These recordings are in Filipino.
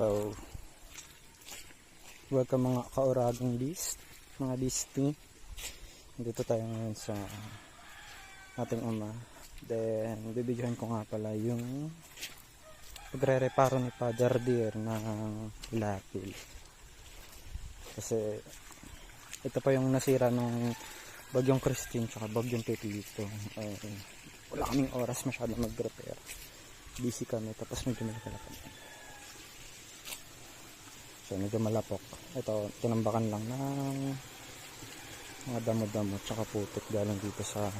So, welcome mga kauragang list, mga listing. Dito tayo ngayon sa ating ama. Then, bibidyohan ko nga pala yung pagre-reparo ni Father Deer ng lapil. Kasi, ito pa yung nasira nung bagyong Christine tsaka bagyong Pepito. Eh, wala kaming oras masyado mag-repair. Busy kami, tapos medyo may kalapag. So, medyo malapok. Ito, tinambakan lang ng mga damo-damo tsaka putik galing dito sa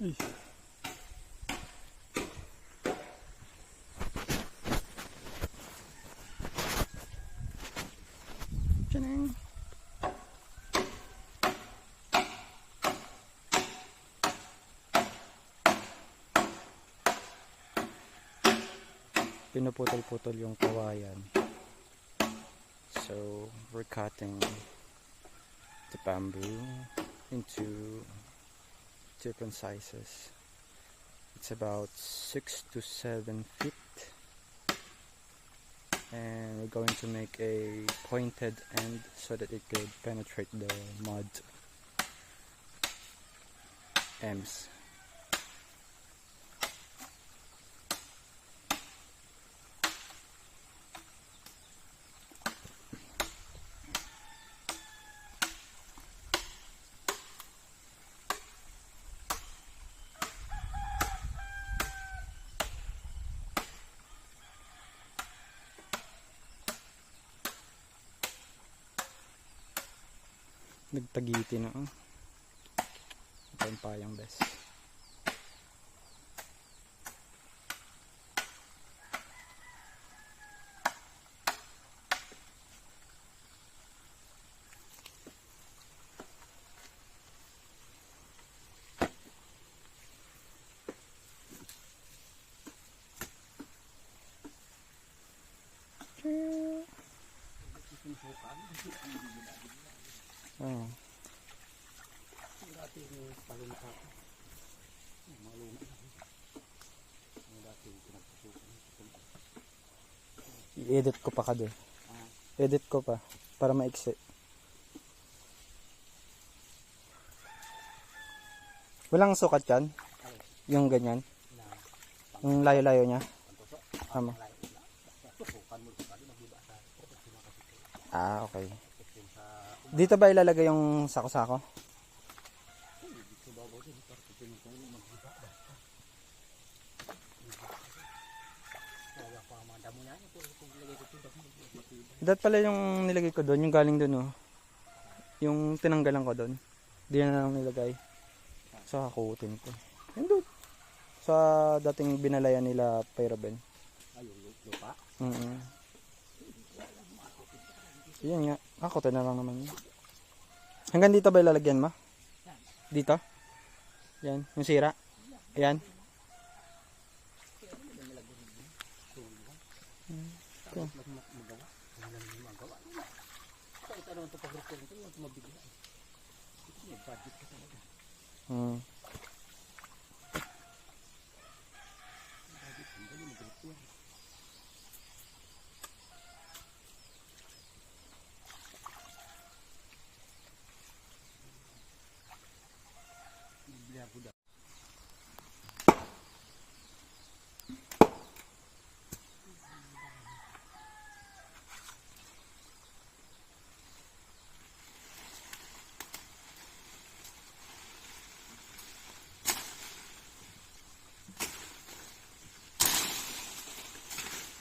Ay. Tcharam! Pinuputol-putol yung kawayan. So, we're cutting the bamboo into different sizes. It's about 6 to 7 feet. And we're going to make a pointed end so that it could penetrate the mud ends. Nagtagiti na oh. Ito yung payang best. Oh. I-edit ko pa ka doon. Edit ko pa. Para maiksi. Walang sukat yan? Yung ganyan? Yung layo-layo niya? Tama. Ah, okay. Dito ba ilalagay yung sako-sako? Dat pala yung nilagay ko doon, yung galing doon oh. Yung tinanggalan ko doon. Di na lang nilagay. Sa kakutin ko. Yun doon. Sa dating binalayan nila Pyroben. Ayun, lupa. Mm -hmm. Yan nga. Ako, na lang naman yun. Hanggang dito ba ilalagyan mo? Dito? Yan. Yung sira? Ayan. Ito. Sa ito naman ito pag-record yung mabigyan. Ito may budget ka talaga. Hmm.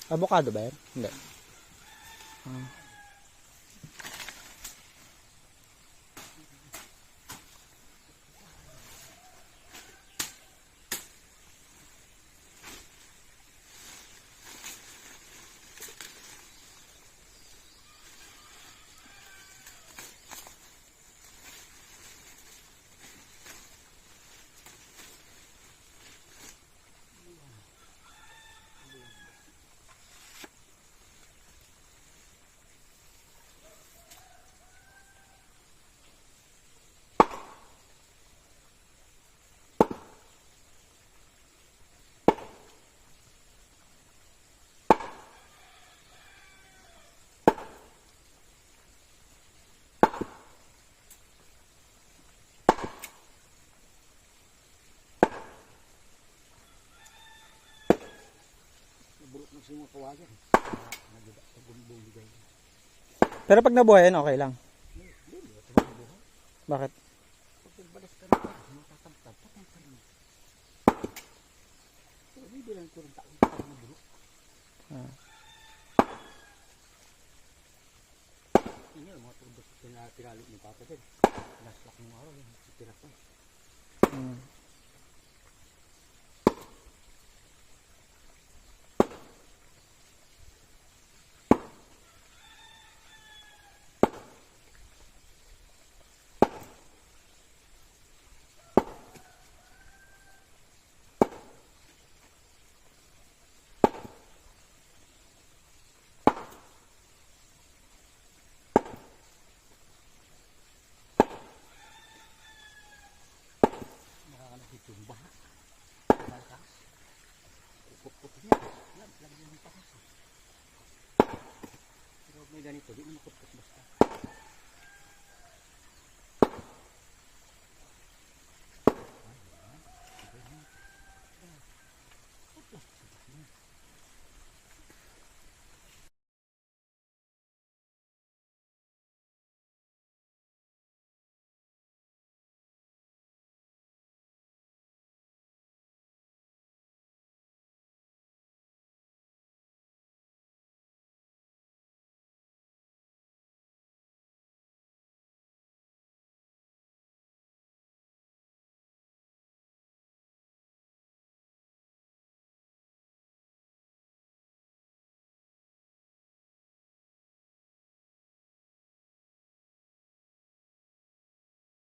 Avocado ba yan? Hindi. Ah. Kasi yung mga kawayan. Nagida, pagumbong bigay. Pero pag nabuhayan, okay lang. Bakit? Pag nagbalas ka na pa, matatamtad, ka rin. So, hindi bilang ito rin taon, taon na. Ah. Mga na tinalo ni Papa din. Naslak ng araw, yung tira pa. Mm.